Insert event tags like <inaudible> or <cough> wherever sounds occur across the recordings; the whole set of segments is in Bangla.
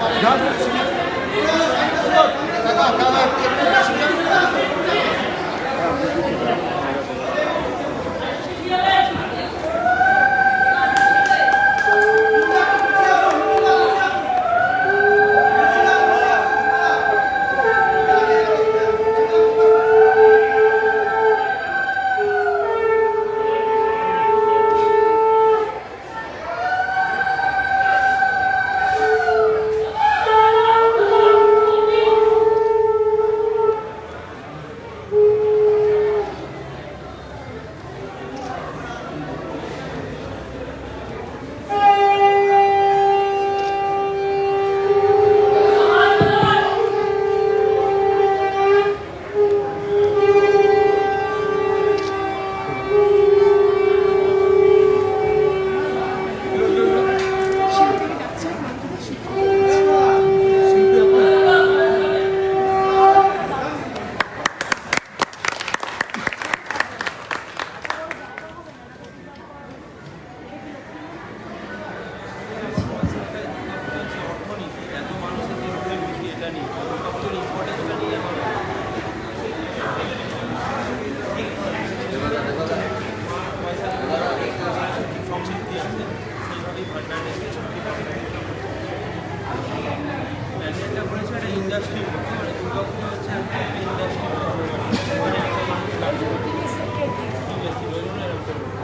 Gel.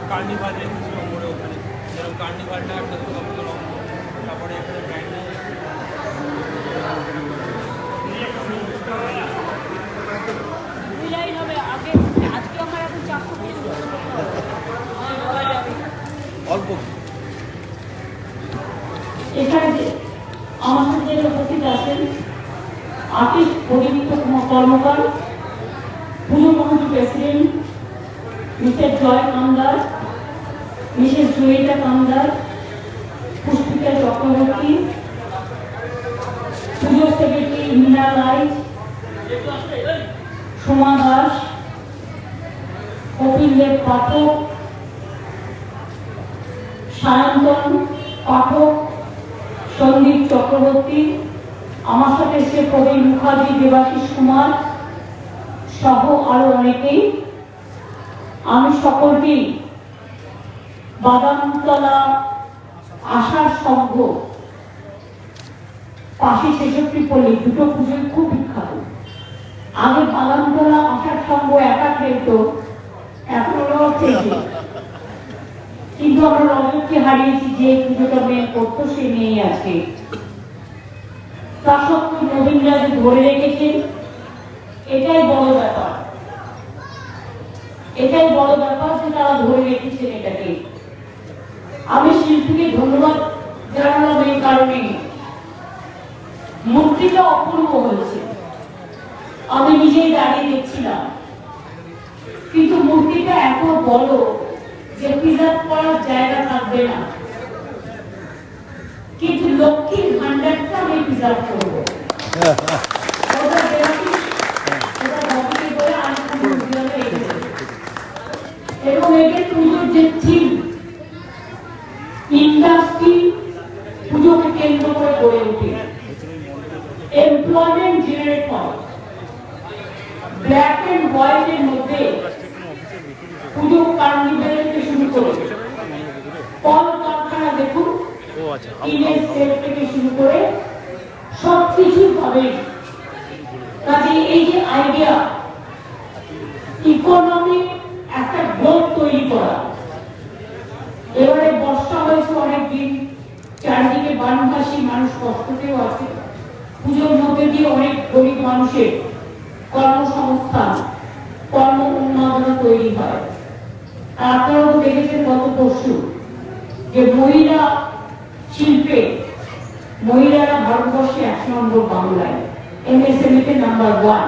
কার্নিভাল রেখেছিল মোড়ে ওখানে যেরকম কার্নিভালটা একটা দুর্গা পুজো তারপরে এখানে অল্প। এখানে যে উপস্থিত আছেন Parimita Karmakar Pujo committee president Mr Joy Kamdar Mrs Joyita Kamdar Pushpita Chakraborty Pujo secretary Indira Roy, Soma Das, Kapil Dev Pathak, Sayantan Pathak, Sandeep Chakraborty, আমার সাথে এসে কবি মুখার্জি, দেবাশিস কুমার সহ আরও অনেকেই। আমি সকলকেই বাদামতলা আশার সংঘ। পাশে ছেষট্টি পল্লী, দুটো পুজোয় খুব বিখ্যাত। আগে বাদামতলা আশার সংঘ একা খেলতো কিন্তু আমরা রজতকে হারিয়েছি, যে পুজোটা মেয়ে করতো, সে মেয়ে আছে তা সত্ত্বেও নবীন রাজু ধরে রেখেছেন, এটাই বড় ব্যাপার। এটাই বড় ব্যাপার যে তারা ধরে রেখেছেন এটাকে। শিল্পীকে ধন্যবাদ জানালাম এই কারণে। মূর্তিটা অপূর্ব হয়েছে। আমি নিজেই দাঁড়িয়ে দেখছিলাম। কিন্তু মূর্তিটা এত বড় যে প্রিজার্ভ করার জায়গা থাকবে না। কিন্তু লক্ষ্মীর ভান্ডারটা আমি প্রিজার্ভ করব। <laughs> করে গড়ে ওঠে এমপ্লয়মেন্ট জেনারেট হয়। ব্ল্যাক এন্ড হোয়াইটের মধ্যে পুজো কার্নিভেল থেকে শুরু করে। কল কারখানা দেখুন আচ্ছা ইমেজ সেট থেকে শুরু করে সব কিছু পাবে কাজে এই যে আইডিয়া ইকোনমি একটা গ্রোথ তৈরি করা। এবারে বর্ষা হয়েছে অনেকদিন বানভাসী মানুষ কষ্টতেও আছে। পুজোর মধ্যে দিয়ে অনেক গরিব মানুষের কর্মসংস্থান কর্ম উন্মাদনা তৈরি হয়। আর আপনারা তো দেখেছেন গত পরশু যে মহিলা শিল্পে মহিলারা ভারতবর্ষে এক নম্বর বাংলায়। এমএসএমই তে নাম্বার ওয়ান